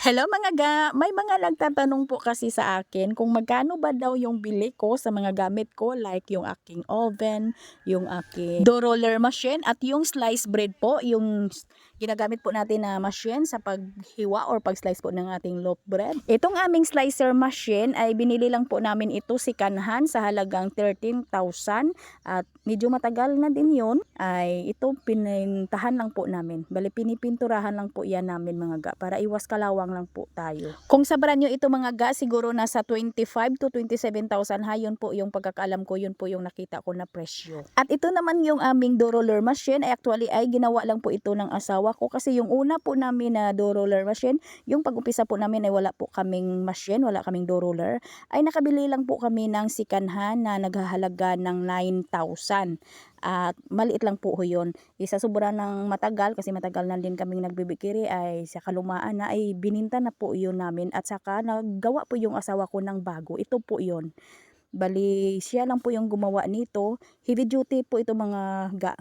Hello mga ga, may mga nagtatanong po kasi sa akin kung magkano ba daw yung bili ko sa mga gamit ko like yung aking oven, yung aking dough roller machine at yung slice bread po, yung ginagamit po natin na machine sa paghiwa or pag-slice po ng ating loaf bread. Itong aming slicer machine ay binili lang po namin ito si Kanhan sa halagang 13,000 at medyo matagal na din yun ay ito pinintahan lang po namin. Bali pinipinturahan lang po yan namin mga ga para iwas kalawang lang po tayo. Kung sa brand nyo ito mga ga siguro nasa 25 to 27,000 ha yun po yung pagkakaalam ko yun po yung nakita ko na presyo. At ito naman yung aming dough roller machine ay actually ay ginawa lang po ito ng asawa ko kasi yung una po namin na dough roller machine yung pag-umpisa po namin ay wala po kaming machine, wala kaming dough roller ay nakabili lang po kami ng sikanhan na naghahalaga ng 9,000 at maliit lang po yun. Isa sobra ng matagal kasi matagal na din kaming nagbibikiri ay sa kalumaan na ay bininta na po yun namin at saka naggawa po yung asawa ko ng bago. Ito po yun. Bali, siya lang po yung gumawa nito. Heavy duty po ito mga ga.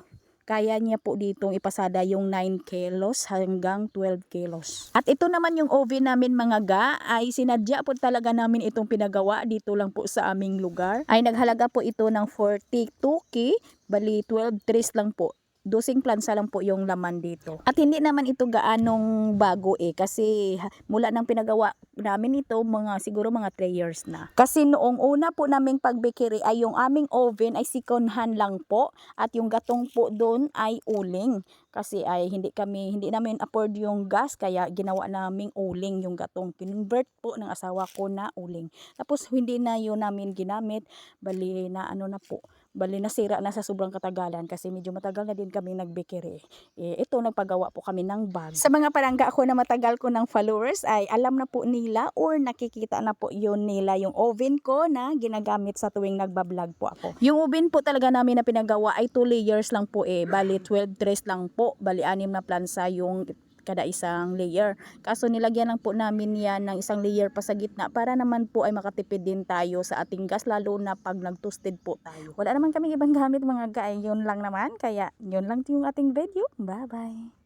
Kaya niya po ditong ipasada yung 9 kilos hanggang 12 kilos. At ito naman yung oven namin mga ga ay sinadya po talaga namin itong pinagawa dito lang po sa aming lugar. Ay naghalaga po ito ng 42k, bali 12 trays lang po dosing plansa lang po yung laman dito. At hindi naman ito gaanong bago eh kasi mula nang pinagawa namin ito mga siguro mga 3 years na. Kasi noong una po naming pagbikiri ay yung aming oven ay second hand lang po at yung gatong po doon ay uling. Kasi ay hindi kami hindi namin afford yung gas kaya ginawa naming uling yung gatong. Kinonvert po ng asawa ko na uling. Tapos hindi na yun namin ginamit bali na ano na po bali nasira na sa sobrang katagalan kasi medyo matagal na din kami nagbikiri. Eh, ito nagpagawa po kami ng bag. Sa mga parangga ako na matagal ko ng followers ay alam na po nila or nakikita na po yun nila yung oven ko na ginagamit sa tuwing nagbablog po ako. Yung oven po talaga namin na pinagawa ay 2 layers lang po eh. Bali 12 trays lang po. Bali anim na plansa yung kada isang layer. Kaso nilagyan lang po namin yan ng isang layer pa sa gitna para naman po ay makatipid din tayo sa ating gas lalo na pag nag-toasted po tayo. Wala naman kaming ibang gamit mga guys. Yun lang naman. Kaya yun lang yung ating video. Bye bye.